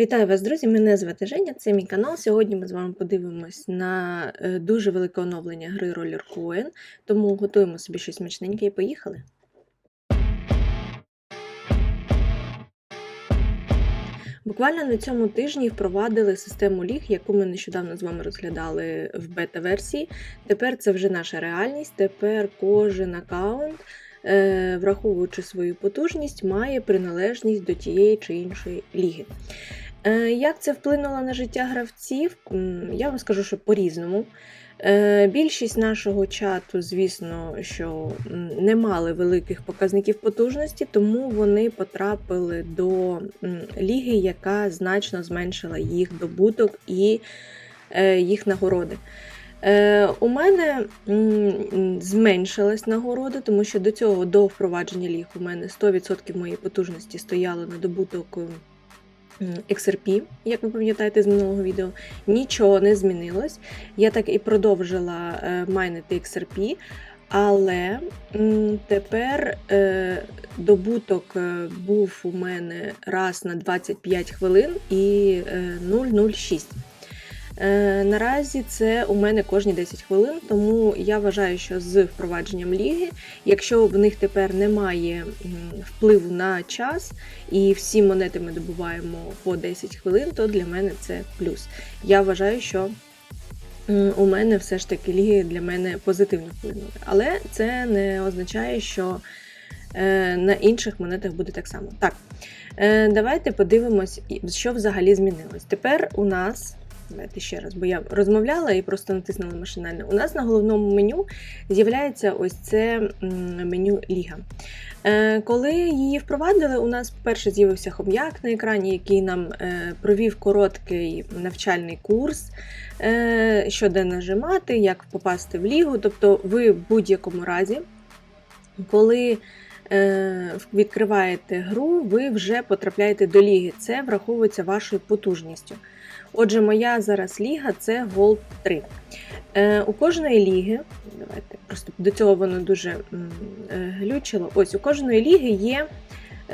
Вітаю вас, друзі! Мене звати Женя, це мій канал. Сьогодні ми з вами подивимось на е, дуже велике оновлення гри Roller Coin, тому готуємо собі щось смачненьке і поїхали. Буквально на цьому тижні впровадили систему ліг, яку ми нещодавно з вами розглядали в бета-версії. Тепер це вже наша реальність. Тепер кожен аккаунт, е, враховуючи свою потужність, має приналежність до тієї чи іншої ліги. Е, Як це вплинуло на життя гравців? Я вам скажу, що по-різному. Е, Більшість нашого чату, звісно, що не мали великих показників потужності, тому вони потрапили до ліги, яка значно зменшила їх добуток і е, їх нагороди. У мене зменшилась нагорода, тому що до цього, до впровадження ліг, у мене 100% моєї потужності стояло на добуток XRP, як ви пам'ятаєте з минулого відео. Нічого не змінилось. Я так і продовжила е, майнити XRP, але тепер е, добуток е, був у мене раз на 25 хвилин і е, 0,06. Е, Наразі це у мене кожні 10 хвилин, тому я вважаю, що з впровадженням ліги, якщо в них тепер немає впливу на час і всі монети ми добуваємо по 10 хвилин, то для мене це плюс. Я вважаю, що у мене все ж таки ліги для мене позитивно вплинули. Але це не означає, що е, на інших монетах буде так само. Так, е, давайте подивимось, що взагалі змінилось. Тепер у нас. Давайте ще раз, бо я розмовляла і просто натиснула машинально. У нас на головному меню з'являється ось це меню Ліга. Е, Коли її впровадили, у нас, по-перше, з'явився хом'як на екрані, який нам е, провів короткий навчальний курс, е, що де нажимати, як попасти в лігу. Тобто, ви в будь-якому разі, коли відкриваєте гру, ви вже потрапляєте до ліги. Це враховується вашою потужністю. Отже, моя зараз ліга це Gold 3. Е, у кожної ліги, давайте просто до цього воно дуже е, глючило. Ось у кожної ліги є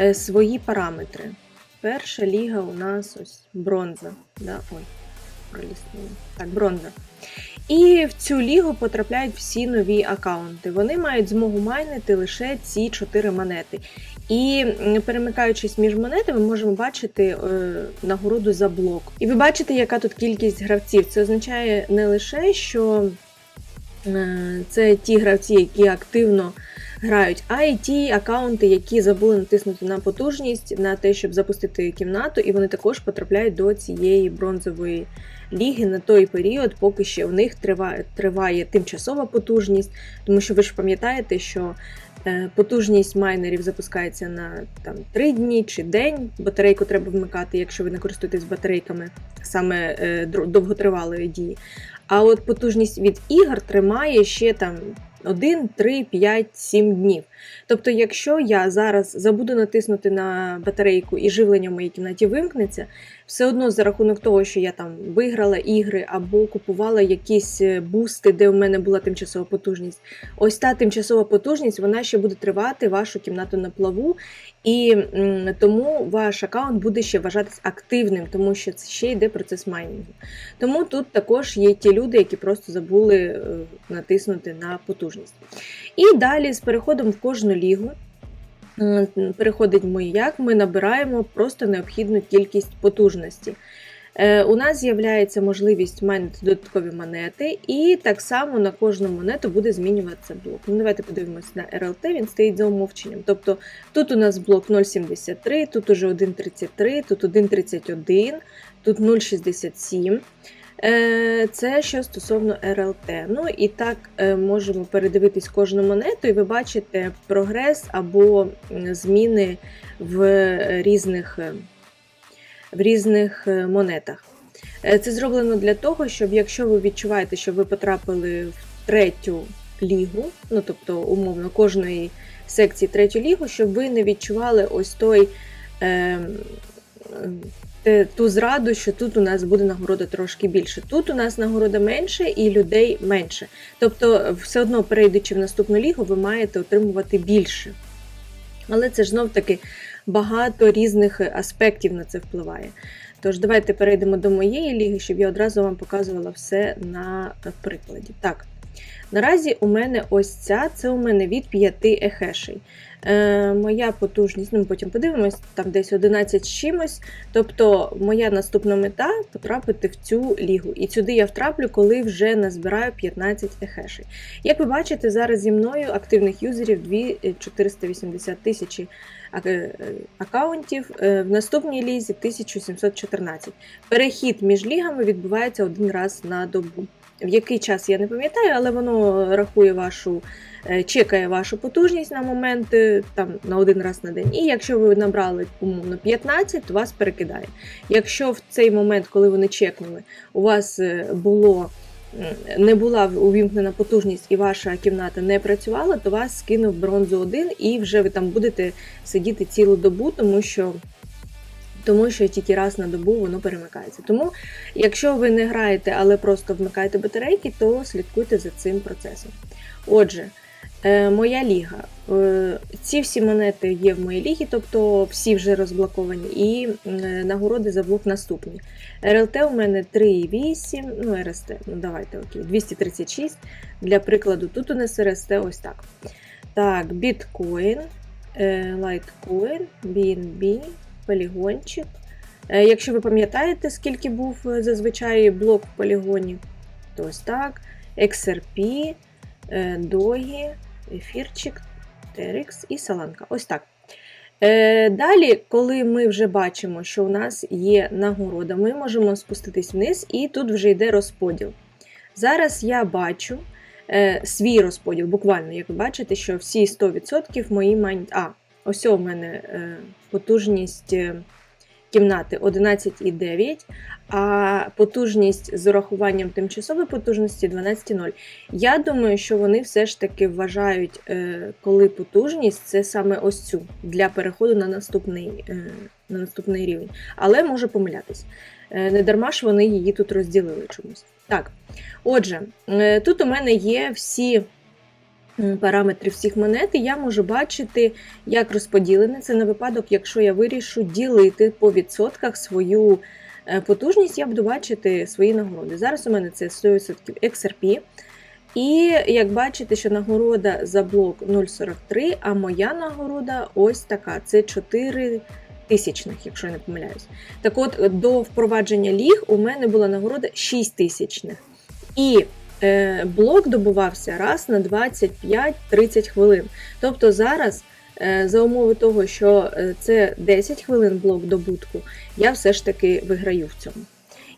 е, свої параметри. Перша ліга у нас ось бронза. Да? Ой, проліснула. Так, бронза. І в цю лігу потрапляють всі нові аккаунти. Вони мають змогу майнити лише ці чотири монети. І перемикаючись між монетами, ми можемо бачити е, нагороду за блок. І ви бачите, яка тут кількість гравців. Це означає не лише, що е, це ті гравці, які активно грають, а й ті аккаунти, які забули натиснути на потужність, на те, щоб запустити кімнату, і вони також потрапляють до цієї бронзової ліги на той період, поки ще в них триває, триває тимчасова потужність, тому що ви ж пам'ятаєте, що е, потужність майнерів запускається на там 3 дні чи день. Батарейку треба вмикати, якщо ви не користуєтесь батарейками саме е, довготривалої дії. А от потужність від ігор тримає ще там 1, 3, 5, 7 днів. Тобто, якщо я зараз забуду натиснути на батарейку і живлення в моїй кімнаті вимкнеться, все одно за рахунок того, що я там виграла ігри або купувала якісь е, бусти, де в мене була тимчасова потужність. Ось та тимчасова потужність вона ще буде тривати вашу кімнату на плаву, і тому ваш аккаунт буде ще вважатись активним, тому що це ще йде процес майнінгу. Тому тут також є ті люди, які просто забули е, натиснути на потужність. І далі з переходом в кожну лігу. Переходить маяк, ми набираємо просто необхідну кількість потужності. Е, У нас з'являється можливість майнити додаткові монети, і так само на кожну монету буде змінюватися блок. Ну, давайте подивимося на RLT, він стоїть за умовченням. Тобто тут у нас блок 0,73, тут уже 1,33, тут 1,31, тут 0,67. Е, Це що стосовно RLT. Ну і так е, можемо передивитись кожну монету, і ви бачите прогрес або зміни в різних, е, в різних монетах. Це зроблено для того, щоб якщо ви відчуваєте, що ви потрапили в третю лігу, ну тобто, умовно, кожної секції третю лігу, щоб ви не відчували ось той. Е, те- ту зраду, що тут у нас буде нагорода трошки більше. Тут у нас нагорода менше і людей менше. Тобто, все одно, перейдучи в наступну лігу, ви маєте отримувати більше. Але це ж знов таки багато різних аспектів на це впливає. Тож, давайте перейдемо до моєї ліги, щоб я одразу вам показувала все на прикладі. Так, наразі у мене ось ця, це у мене від 5 ехешей. Е, моя потужність, ну ми потім подивимось, там десь 11 з чимось. Тобто, моя наступна мета потрапити в цю лігу. І сюди я втраплю, коли вже назбираю 15 ехешей. Як ви бачите, зараз зі мною активних юзерів 2480 тисячі е, аккаунтів, е, в наступній лізі 1714. Перехід між лігами відбувається один раз на добу. В який час я не пам'ятаю, але воно рахує вашу, е, чекає вашу потужність на момент там на один раз на день. І якщо ви набрали умовно 15, то вас перекидає. Якщо в цей момент, коли вони чекнули, у вас було не була увімкнена потужність і ваша кімната не працювала, то вас скинув бронзу 1 і вже ви там будете сидіти цілу добу, тому що. Тому що тільки раз на добу воно перемикається. Тому, якщо ви не граєте, але просто вмикаєте батарейки, то слідкуйте за цим процесом. Отже, Е, моя ліга. Е, ці всі монети є в моїй лігі, тобто всі вже розблоковані, і е, нагороди за блок наступні. РЛТ у мене 3,8, ну РСТ, ну давайте окей, 236. Для прикладу, тут у нас РСТ ось так. Так, біткоін, лайткоін, BNB, полігончик. Якщо ви пам'ятаєте, скільки був зазвичай блок в полігоні, то ось так. XRP, Догі, ефірчик, TRX і саланка. Ось так. Е, Далі, коли ми вже бачимо, що у нас є нагорода, ми можемо спуститись вниз, і тут вже йде розподіл. Зараз я бачу е, свій розподіл, буквально, як ви бачите, що всі 100% мої майнд. А, ось у мене е, потужність. Е, кімнати 11,9, а потужність з урахуванням тимчасової потужності 12,0. Я думаю, що вони все ж таки вважають, е, коли потужність це саме ось цю для переходу на наступний на наступний рівень. Але може помилятись. Не дарма ж вони її тут розділили чомусь. Так, отже, тут у мене є всі параметрів всіх монет, і я можу бачити, як розподілене це на випадок, якщо я вирішу ділити по відсотках свою е, потужність, я буду бачити свої нагороди. Зараз у мене це 100% XRP. І як бачите, що нагорода за блок 0,43, а моя нагорода ось така: це 4 тисячних, якщо я не помиляюсь. Так от, до впровадження ліг у мене була нагорода 6 тисячних. І блок добувався раз на 25-30 хвилин. Тобто зараз, е, за умови того, що е, це 10 хвилин блок добутку, я все ж таки виграю в цьому.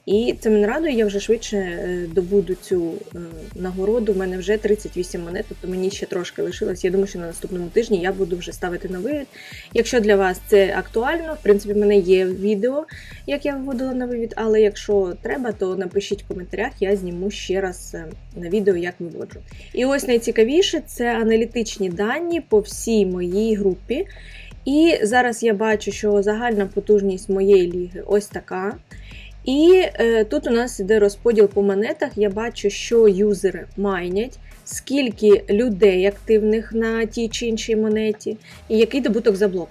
І це мене радує, я вже швидше е, добуду цю е, нагороду. У мене вже 38 монет, тобто мені ще трошки лишилось. Я думаю, що на наступному тижні я буду вже ставити на вивід. Якщо для вас це актуально, в принципі, в мене є відео, як я виводила на вивід, але якщо треба, то напишіть в коментарях, я зніму ще раз е, на відео, як виводжу. І ось найцікавіше це аналітичні дані по всій моїй групі. І зараз я бачу, що загальна потужність моєї ліги ось така. І е, тут у нас йде розподіл по монетах. Я бачу, що юзери майнять, скільки людей активних на тій чи іншій монеті, і який добуток за блок.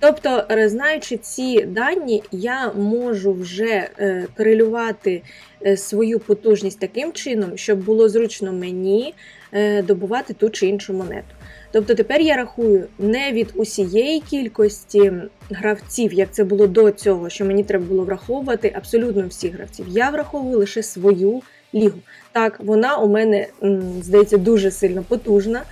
Тобто, е, знаючи ці дані, я можу вже е, корелювати е, свою потужність таким чином, щоб було зручно мені е, добувати ту чи іншу монету. Тобто тепер я рахую не від усієї кількості гравців, як це було до цього, що мені треба було враховувати абсолютно всіх гравців. Я враховую лише свою лігу. Так, вона у мене, здається, дуже сильно потужна.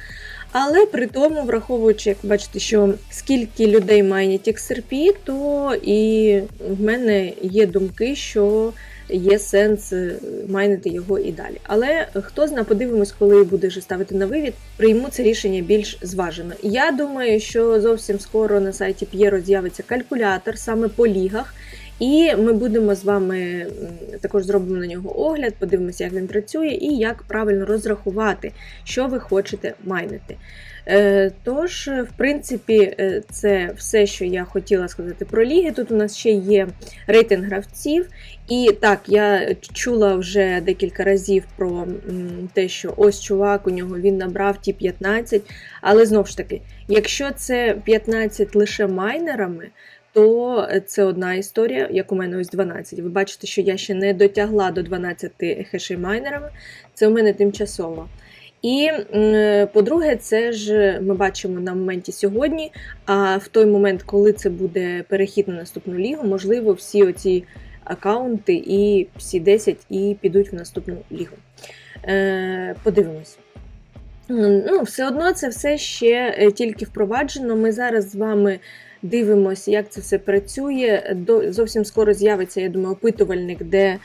Але при тому, враховуючи, як бачите, що скільки людей майнять XRP, то і в мене є думки, що є сенс е, майнити його і далі. Але хто зна, подивимось, коли буде ставити на вивід, прийму це рішення більш зважено. Я думаю, що зовсім скоро на сайті П'єро з'явиться калькулятор саме по лігах. І ми будемо з вами також зробимо на нього огляд, подивимося, як він працює і як правильно розрахувати, що ви хочете майнити. Е, Тож, в принципі, е, це все, що я хотіла сказати про ліги. Тут у нас ще є рейтинг гравців. І так, я чула вже декілька разів про те, що ось чувак, у нього він набрав ті 15. Але знову ж таки, якщо це 15 лише майнерами, то це одна історія, як у мене ось 12. Ви бачите, що я ще не дотягла до 12 хешей майнерами. Це у мене тимчасово. І по-друге, це ж ми бачимо на моменті сьогодні. А в той момент, коли це буде перехід на наступну лігу, можливо, всі оці аккаунти і всі 10 і підуть в наступну лігу. Е, Подивимось. Ну, все одно це все ще е, тільки впроваджено. Ми зараз з вами дивимося, як це все працює. Зовсім скоро з'явиться, я думаю, опитувальник, де е,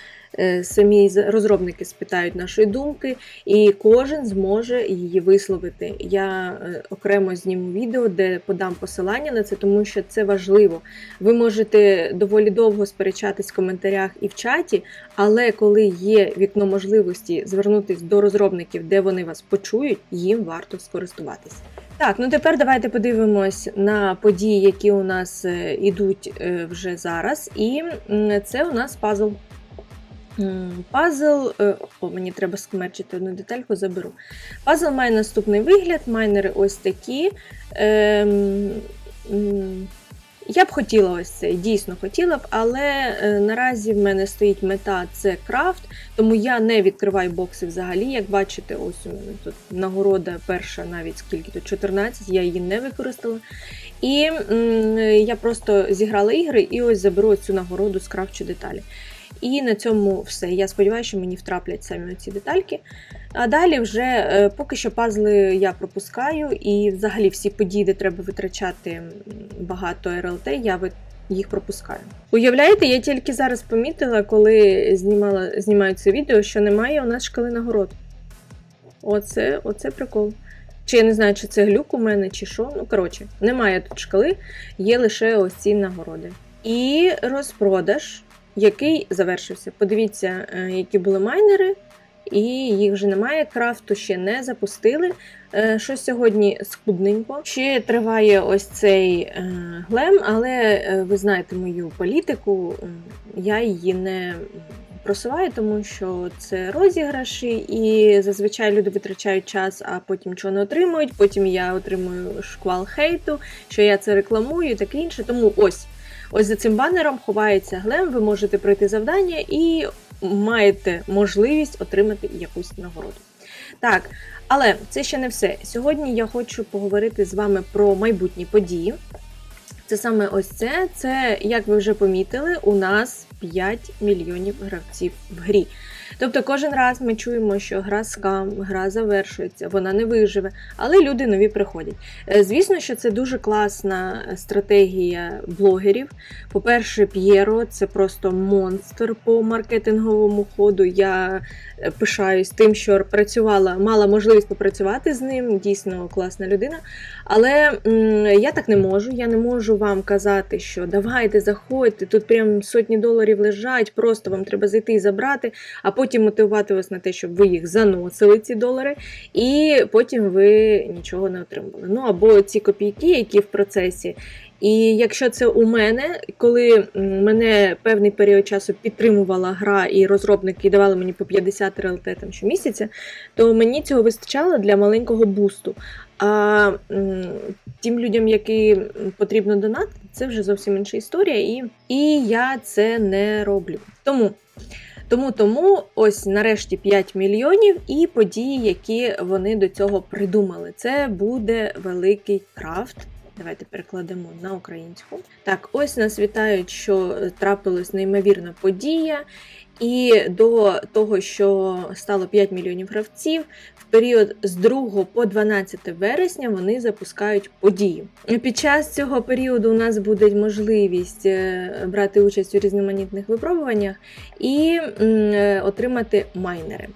самі розробники спитають нашої думки, і кожен зможе її висловити. Я е, окремо зніму відео, де подам посилання на це, тому що це важливо. Ви можете доволі довго сперечатись в коментарях і в чаті, але коли є вікно можливості звернутися до розробників, де вони вас почують, їм варто скористуватись. Так, ну тепер давайте подивимось на події, які у нас е, ідуть е, вже зараз. І це у нас пазл. М, Пазл, е, о, мені треба скмерчити одну детальку, заберу. Пазл має наступний вигляд, майнери ось такі. Ем, я б хотіла ось це, дійсно хотіла б, але е, наразі в мене стоїть мета це крафт, тому я не відкриваю бокси взагалі. Як бачите, ось у мене тут нагорода перша, навіть скільки тут 14, я її не використала. І м, я просто зіграла ігри і ось заберу цю нагороду з крафчу деталі. І на цьому все. Я сподіваюся, що мені втраплять самі ці детальки. А далі вже е, поки що пазли я пропускаю, і взагалі всі події, де треба витрачати багато РЛТ, я їх пропускаю. Уявляєте, я тільки зараз помітила, коли знімала, знімаю це відео, що немає у нас шкали нагород. Оце, оце прикол. Чи я не знаю, чи це глюк у мене, чи що. Ну, коротше, немає тут шкали, є лише ось ці нагороди. І розпродаж, який завершився. Подивіться, е, які були майнери, і їх вже немає. Крафту ще не запустили. Е, Що сьогодні скудненько. Ще триває ось цей е, глем, але ви знаєте мою політику, я її не просуваю, тому що це розіграші, і зазвичай люди витрачають час, а потім нічого не отримують. Потім я отримую шквал хейту, що я це рекламую і таке інше. Тому ось. Ось за цим банером ховається глем, ви можете пройти завдання і маєте можливість отримати якусь нагороду. Так, але це ще не все. Сьогодні я хочу поговорити з вами про майбутні події. Це саме ось це. Це, як ви вже помітили, у нас 5 мільйонів гравців в грі. Тобто кожен раз ми чуємо, що гра скам, гра завершується, вона не виживе, але люди нові приходять. Е, Звісно, що це дуже класна стратегія блогерів. По-перше, П'єро це просто монстр по маркетинговому ходу. Я е, пишаюсь тим, що працювала, мала можливість попрацювати з ним. Дійсно класна людина. Але я так не можу. Я не можу вам казати, що давайте заходьте, тут прям сотні доларів лежать, просто вам треба зайти і забрати, а потім мотивувати вас на те, щоб ви їх заносили, ці долари, і потім ви нічого не отримали. Ну або ці копійки, які в процесі. І якщо це у мене, коли мене певний період часу підтримувала гра, і розробники давали мені по 50 РЛТ там щомісяця, то мені цього вистачало для маленького бусту. А тим людям, яким потрібно донатити, це вже зовсім інша історія, і, і я це не роблю. Тому. Тому тому ось нарешті 5 мільйонів і події, які вони до цього придумали. Це буде великий крафт. Давайте перекладемо на українську. Так, ось нас вітають, що трапилась неймовірна подія. І до того, що стало 5 мільйонів гравців, в період з 2 по 12 вересня вони запускають подію. Під час цього періоду у нас буде можливість е, брати участь у різноманітних випробуваннях і е, отримати майнери.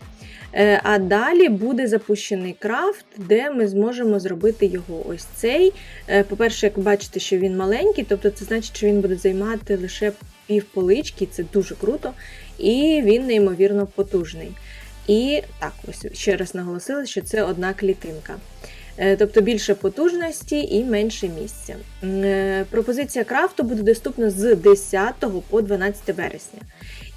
Е, А далі буде запущений крафт, де ми зможемо зробити його ось цей. По-перше, як бачите, що він маленький, тобто це значить, що він буде займати лише пів полички, це дуже круто, і він неймовірно потужний. І так, ось ще раз наголосили, що це одна клітинка. Е, Тобто більше потужності і менше місця. Е, Пропозиція крафту буде доступна з 10 по 12 вересня.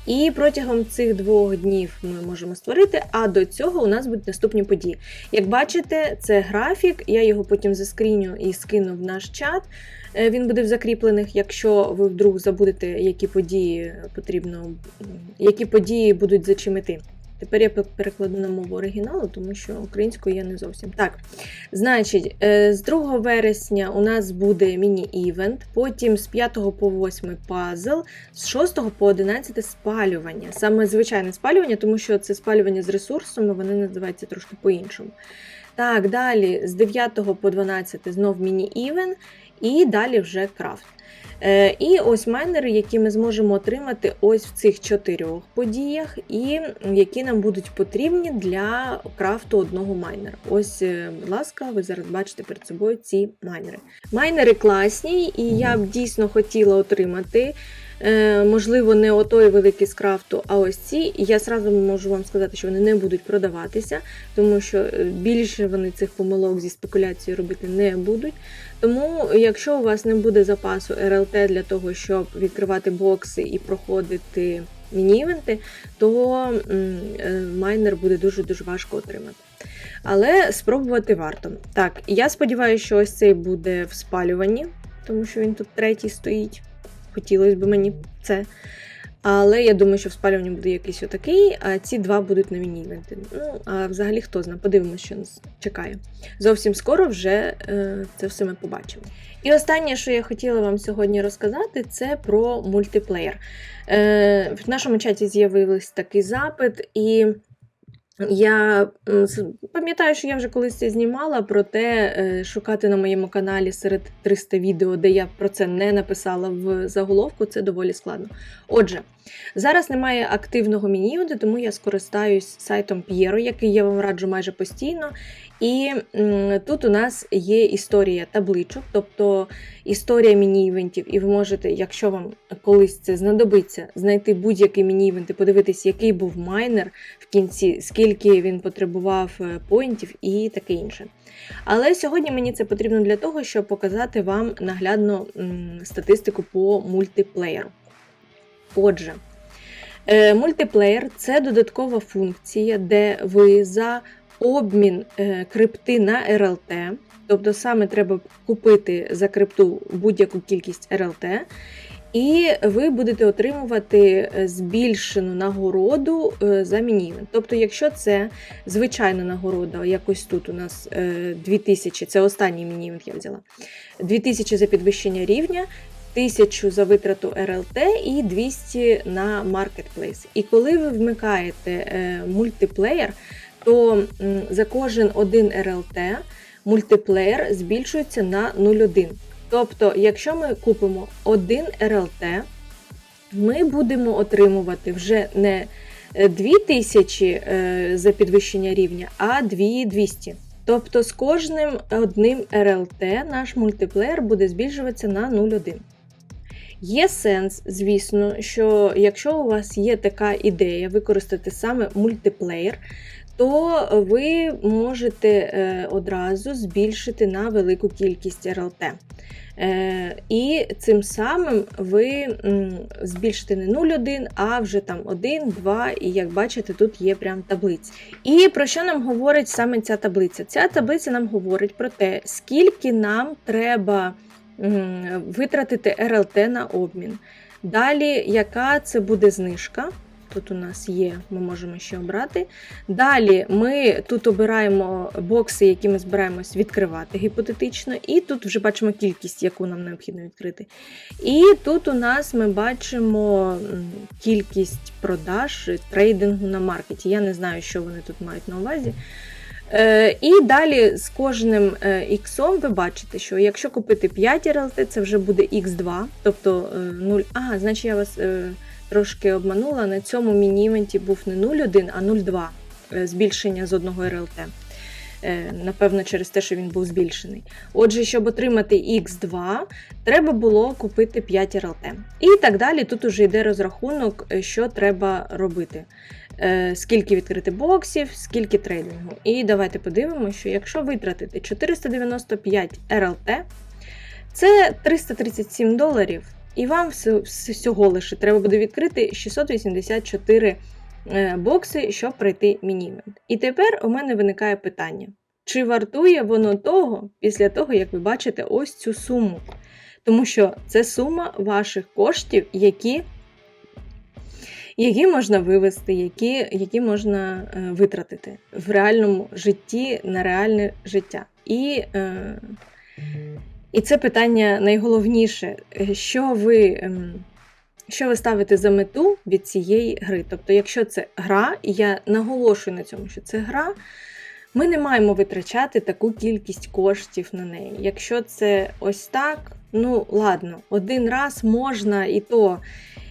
І протягом цих двох днів ми можемо створити, а до цього у нас будуть наступні події. Як бачите, це графік, я його потім заскріню і скину в наш чат. Е, Він буде в закріплених, якщо ви вдруг забудете, які події потрібно, які події будуть за чим іти. Тепер я пе- перекладу на мову оригіналу, тому що українською я не зовсім. Так, значить, е, з 2 вересня у нас буде міні-івент, потім з 5 по 8 пазл, з 6 по 11 спалювання. Саме звичайне спалювання, тому що це спалювання з ресурсами, вони називаються трошки по-іншому. Так, далі з 9 по 12 знов міні-івен, і далі вже крафт. Е, І ось майнери, які ми зможемо отримати ось в цих чотирьох подіях, і які нам будуть потрібні для крафту одного майнера. Ось, е, будь ласка, ви зараз бачите перед собою ці майнери. Майнери класні, і я б дійсно хотіла отримати. Е, Можливо, не отой великий з крафту, а ось ці. Я сразу можу вам сказати, що вони не будуть продаватися, тому що е, більше вони цих помилок зі спекуляцією робити не будуть. Тому, якщо у вас не буде запасу РЛТ для того, щоб відкривати бокси і проходити міні-івенти, то е, майнер буде дуже-дуже важко отримати. Але спробувати варто. Так, я сподіваюся, що ось цей буде в спалюванні, тому що він тут третій стоїть. Хотілося б мені це. Але я думаю, що в спалюванні буде якийсь отакий, а ці два будуть на міні-івенти. Ну, а взагалі хто знає, подивимося, що нас чекає. Зовсім скоро вже е, це все ми побачимо. І останнє, що я хотіла вам сьогодні розказати, це про мультиплеєр. Е, в нашому чаті з'явився такий запит, і я пам'ятаю, що я вже колись це знімала, проте е, шукати на моєму каналі серед 300 відео, де я про це не написала в заголовку, це доволі складно. Отже, зараз немає активного міні тому я скористаюсь сайтом П'єро, який я вам раджу майже постійно. І тут у нас є історія табличок, тобто історія міні-івентів, і ви можете, якщо вам колись це знадобиться, знайти будь-який міні-івент і подивитись, який був майнер в кінці, скільки він потребував е, поінтів і таке інше. Але сьогодні мені це потрібно для того, щоб показати вам наглядно статистику по мультиплеєру. Отже, е, мультиплеєр це додаткова функція, де ви за обмін е, крипти на РЛТ, тобто саме треба купити за крипту будь-яку кількість РЛТ, і ви будете отримувати е, збільшену нагороду е, за мінівен. Тобто, якщо це звичайна нагорода, якось тут у нас е, 2000, це останній мінівент я взяла, 2000 за підвищення рівня. 1000 за витрату РЛТ і 200 на маркетплейс. І коли ви вмикаєте мультиплеєр, то за кожен один РЛТ мультиплеєр збільшується на 0,1. Тобто, якщо ми купимо один РЛТ, ми будемо отримувати вже не е, 2000 е, за підвищення рівня, а 2200. Тобто з кожним одним РЛТ наш мультиплеєр буде збільшуватися на 0,1. Є сенс, звісно, що якщо у вас є така ідея використати саме мультиплеєр, то ви можете е, одразу збільшити на велику кількість РЛТ. Е, І цим самим ви збільшите не 0,1, а вже там 1, 2, і як бачите, тут є прям таблиці. І про що нам говорить саме ця таблиця? Ця таблиця нам говорить про те, скільки нам треба витратити РЛТ на обмін. Далі, яка це буде знижка? Тут у нас є, ми можемо ще обрати. Далі ми тут обираємо бокси, які ми збираємось відкривати гіпотетично, і тут вже бачимо кількість, яку нам необхідно відкрити. І тут у нас ми бачимо кількість продаж трейдингу на маркеті. Я не знаю, що вони тут мають на увазі. Е, І далі з кожним е, іксом ви бачите, що якщо купити 5 РЛТ, це вже буде Х2, тобто е, 0. Ага, значить я вас е, трошки обманула. На цьому міні-івенті був не 0,1, а 0,2 е, збільшення з одного РЛТ. Е, Напевно, через те, що він був збільшений. Отже, щоб отримати Х2, треба було купити 5 РЛТ. І так далі. Тут уже йде розрахунок, е, що треба робити. скільки відкрити боксів, скільки трейдингу. І давайте подивимося, що якщо витратити 495 РЛТ, це 337 доларів, і вам всього лише треба буде відкрити 684 е, бокси, щоб пройти міні-івент. І тепер у мене виникає питання: чи вартує воно того після того, як ви бачите ось цю суму? Тому що це сума ваших коштів, які, які можна вивести, які, які можна е, витратити в реальному житті на реальне життя. І, е, і це питання найголовніше, е, що ви. ем, що ви ставите за мету від цієї гри? Тобто, якщо це гра, і я наголошую на цьому, що це гра, ми не маємо витрачати таку кількість коштів на неї. Якщо це ось так, ну ладно, один раз можна, і то,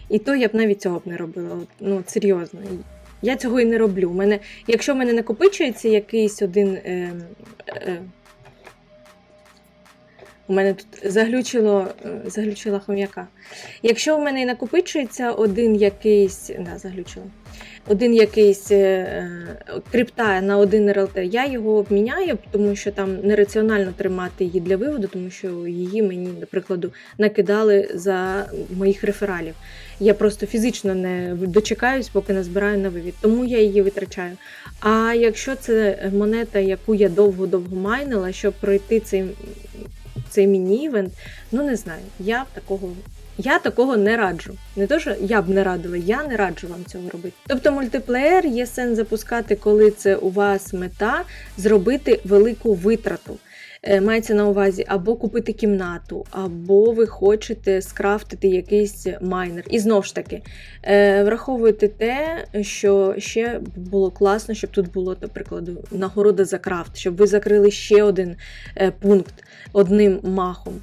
і то я б навіть цього б не робила. Ну, серйозно. Я цього і не роблю. Мене, якщо в мене накопичується якийсь один. Е, е, у мене тут заглючило, е, заглючила хом'яка. Якщо в мене накопичується один якийсь. Да, заглючило. Один якийсь е, е, крипта на один РЛТ, я його обміняю, тому що там нераціонально тримати її для виводу, тому що її мені, до прикладу, накидали за моїх рефералів. Я просто фізично не дочекаюсь, поки назбираю на вивід, тому я її витрачаю. А якщо це монета, яку я довго-довго майнила, щоб пройти цей, цей міні-івент, ну не знаю, я такого. Я такого не раджу. Не то, що я б не радила, я не раджу вам цього робити. Тобто мультиплеєр є сенс запускати, коли це у вас мета зробити велику витрату. Е, Мається на увазі або купити кімнату, або ви хочете скрафтити якийсь майнер. І знову ж таки, е, враховуйте те, що ще було класно, щоб тут було, до прикладу, нагорода за крафт, щоб ви закрили ще один е, пункт одним махом.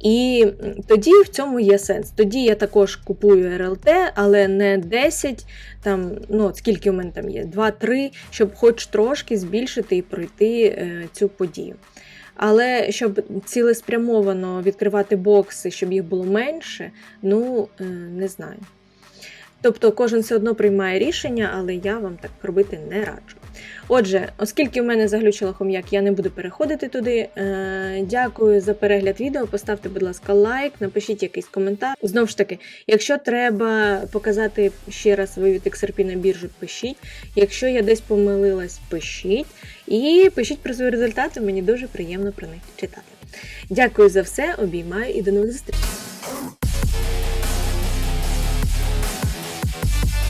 І тоді в цьому є сенс. Тоді я також купую РЛТ, але не 10, там, ну скільки в мене там є, 2-3, щоб хоч трошки збільшити і пройти цю подію. Але щоб цілеспрямовано відкривати бокси, щоб їх було менше, ну е, не знаю. Тобто кожен все одно приймає рішення, але я вам так робити не раджу. Отже, оскільки в мене заглючило хом'як, я не буду переходити туди. Е, дякую за перегляд відео. Поставте, будь ласка, лайк, напишіть якийсь коментар. Знову ж таки, якщо треба показати ще раз вивід XRP на біржу, пишіть. Якщо я десь помилилась, пишіть. І пишіть про свої результати, мені дуже приємно про них читати. Дякую за все, обіймаю і до нових зустрічей!